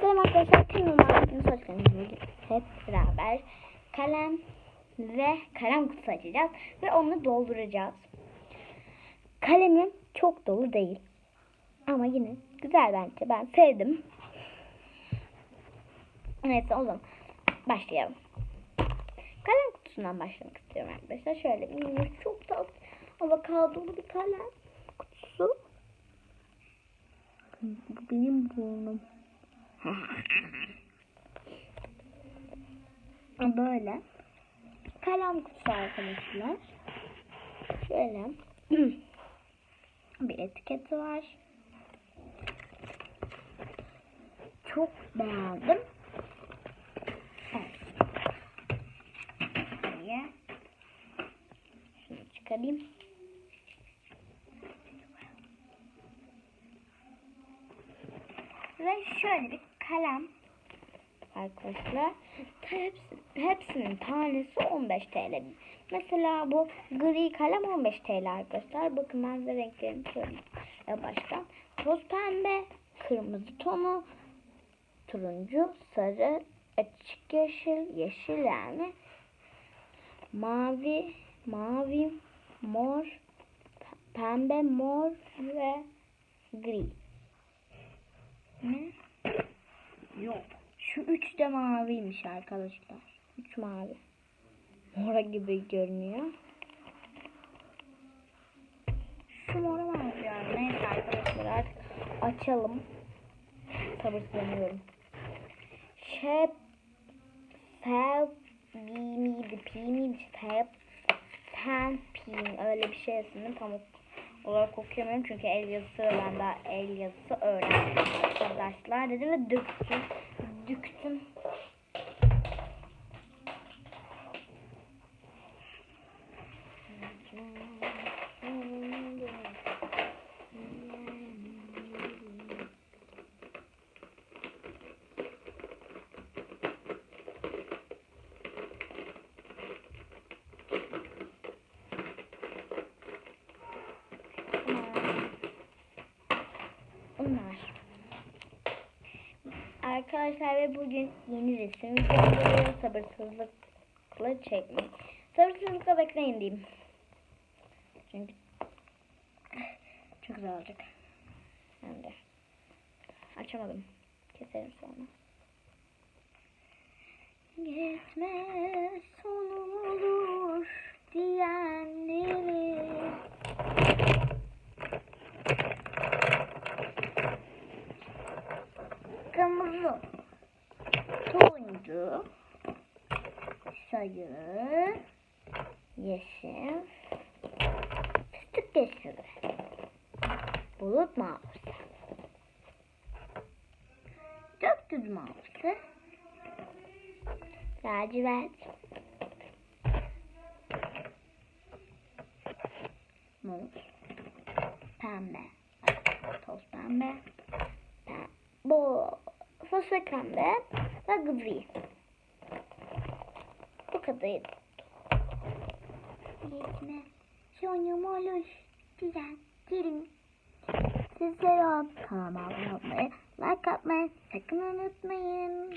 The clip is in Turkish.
Selam arkadaşlar. Kanalıma hepiniz hoş hep beraber kalem ve kalem kutusu açacağız. Ve onu dolduracağız. Kalemim çok dolu değil. Ama yine güzel bence. Ben sevdim. Neyse o zaman başlayalım. Kalem kutusundan başlamak istiyorum arkadaşlar. Şöyle bir çok tatlı avokadolu bir kalem kutusu. Benim burnum. Böyle. Kalem kutusu arkadaşlar. Şöyle. bir etiketi var. Çok beğendim. Evet. Buraya. Şunu çıkarayım. Ve şöyle bir kalem arkadaşlar. Hepsi, hepsinin tanesi 15 TL. Mesela bu gri kalem 15 TL arkadaşlar. Bakın ben size renklerini söyleyeyim. Baştan toz pembe, kırmızı tonu, turuncu, sarı, açık yeşil, yeşil yani, mavi, mavi, mor, pembe, mor ve gri. Yok. Şu üç de maviymiş arkadaşlar. Üç mavi. Mora gibi görünüyor. Şu mora benziyor. Neyse arkadaşlar artık açalım. Sabırsızlanıyorum. Şep Feb Bimiydi Pimiydi Feb Pen Pin öyle bir şey isimli pamuk olarak okuyamıyorum çünkü el yazısı ben daha el yazısı öğrendim. Arkadaşlar dedi ve döktüm döktüm Arkadaşlar ve bugün yeni resim videoları sabırsızlıkla çekmek. Sabırsızlıkla bekleyin diyeyim. Çünkü çok güzel olacak. Hem de. Açamadım. Keserim sonra. Gitme sonum olur diyenleri kırmızı, turuncu, sarı, yeşil, fıstık yeşili, bulut mavisi, gökyüzü mavisi, lacivert, mor, pembe, toz pembe, fosfor pembe ve gri. Bu kadar. Yetme. Sonum olur. Güzel. Gelin. Sizlere kanalıma abone olmayı, like atmayı sakın unutmayın.